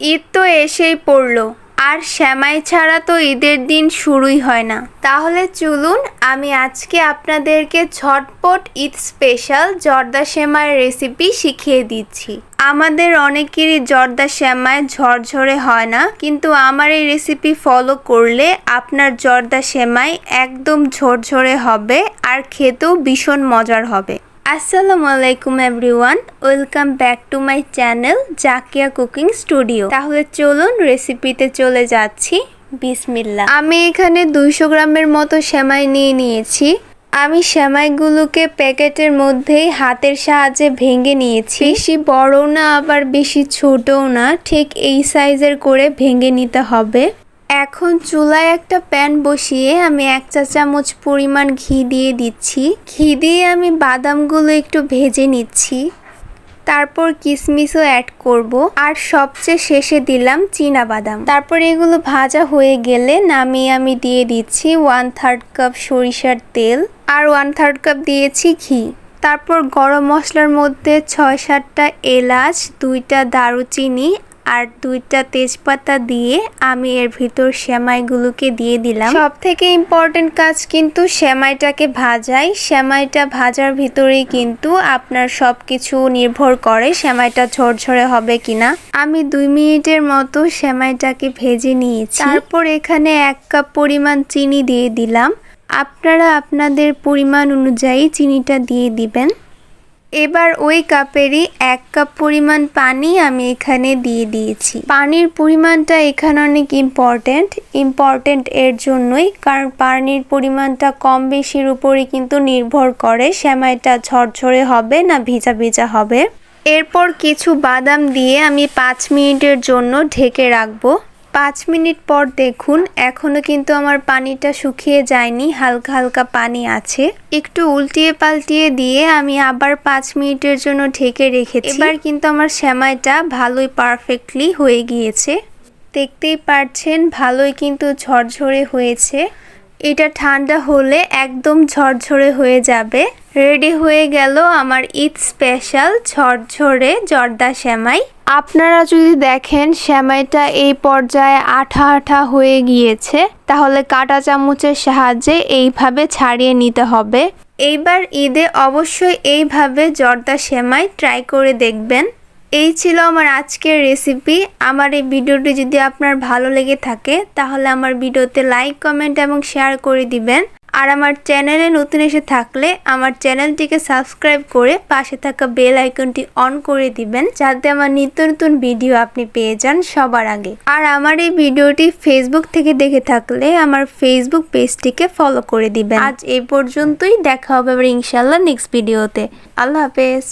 ঈদ তো এসেই পড়ল, আর শ্যামাই ছাড়া তো ঈদের দিন শুরুই হয় না। তাহলে চলুন আমি আজকে আপনাদেরকে ঝটপট ঈদ স্পেশাল জর্দা সেমাইয়ের রেসিপি শিখিয়ে দিচ্ছি। আমাদের অনেকেরই জর্দা সেমাই ঝরঝরে হয় না, কিন্তু আমার এই রেসিপি ফলো করলে আপনার জর্দা সেমাই একদম ঝরঝরে হবে আর খেতেও ভীষণ মজার হবে। আসসালামু আলাইকুম everyone welcome back to my channel Zakia cooking studio তাহলে চলুন রেসিপিতে চলে যাচ্ছি। বিসমিল্লা আমি এখানে দুইশো গ্রামের মতো সেমাই নিয়ে নিয়েছি। আমি সেমাইগুলোকে প্যাকেটের মধ্যেই হাতের সাহায্যে ভেঙে নিয়েছি। বেশি বড় না, আবার বেশি ছোটও না। ঠিক এই সাইজের করে ভেঙে নিতে হবে। এখন চুলায় একটা প্যান বসিয়ে আমি এক চা চামচ পরিমাণ ঘি দিয়ে দিচ্ছি। ঘি দিয়ে আমি বাদামগুলো একটু ভেজে নিচ্ছি। তারপর কিশমিশও অ্যাড করব। আর সবচেয়ে শেষে দিলাম চীনা বাদাম। তারপর এগুলো ভাজা হয়ে গেলে নামিয়ে আমি দিয়ে দিচ্ছি ওয়ান থার্ড কাপ সরিষার তেল। আর ওয়ান থার্ড কাপ দিয়েছি ঘি। তারপর গরম মশলার মধ্যে ছয় সাতটা এলাচ, দুইটা দারুচিনি আর দুইটা তেজপাতা দিয়ে আমি এর ভিতর সেমাইগুলোকে দিয়ে দিলাম। সব থেকে ইম্পর্টেন্ট কাজ কিন্তু সেমাইটাকে ভাজাই। সেমাইটা ভাজার ভিতরেই কিন্তু আপনার সব কিছু নির্ভর করে সেমাইটা ঝরঝরে হবে কিনা। আমি দুই মিনিটের মতো সেমাইটাকে ভেজে নিয়েছি। তারপর এখানে এক কাপ পরিমাণ চিনি দিয়ে দিলাম। আপনারা আপনাদের পরিমাণ অনুযায়ী চিনিটা দিয়ে দিবেন। এবার ওই কাপেরই এক কাপ পরিমাণ পানি আমি এখানে দিয়ে দিয়েছি। পানির পরিমাণটা এখানে অনেক ইম্পর্ট্যান্ট ইম্পর্ট্যান্ট এর জন্যই, কারণ পানির পরিমাণটা কম বেশির উপরে কিন্তু নির্ভর করে, সেমাইটা ঝরঝরে হবে না ভিজা ভিজা হবে। এরপর কিছু বাদাম দিয়ে আমি পাঁচ মিনিটের জন্য ঢেকে রাখব। পাঁচ মিনিট পর দেখুন এখনও কিন্তু আমার পানিটা শুকিয়ে যায়নি, হালকা হালকা পানি আছে। একটু উল্টিয়ে পাল্টিয়ে দিয়ে আমি আবার পাঁচ মিনিটের জন্য ঢেকে রেখেছি। এবার কিন্তু আমার সেমাইটা ভালোই পারফেক্টলি হয়ে গিয়েছে। দেখতেই পারছেন, ভালোই কিন্তু ঝরঝরে হয়েছে। এটা ঠান্ডা হলে একদম ঝরঝরে হয়ে যাবে। রেডি হয়ে গেল আমার ঈদ স্পেশাল ঝরঝরে জর্দা শ্যামাই। আপনারা যদি দেখেন সেমাইটা এই পর্যায়ে আঠা আঠা হয়ে গিয়েছে, তাহলে কাটা চামচের সাহায্যে এইভাবে ছাড়িয়ে নিতে হবে। এইবার ঈদে অবশ্যই এইভাবে জর্দা সেমাই ট্রাই করে দেখবেন। এই ছিল আমার আজকের রেসিপি আমার এই ভিডিওটি যদি আপনার ভালো লেগে থাকে, তাহলে আমার ভিডিওতে লাইক কমেন্ট এবং শেয়ার করে দিবেন। আর আমার চ্যানেলে নতুন এসে থাকলে আমার চ্যানেলটিকে সাবস্ক্রাইব করে পাশে থাকা বেল আইকনটি অন করে দিবেন, যাতে আমার নিত্য নতুন ভিডিও আপনি পেয়ে যান সবার আগে। আর আমার এই ভিডিওটি ফেসবুক থেকে দেখে থাকলে আমার ফেসবুক পেজটিকে ফলো করে দিবেন। আজ এই পর্যন্তই, দেখা হবে আবার ইনশাল্লাহ নেক্সট ভিডিওতে আল্লাহ হাফেজ।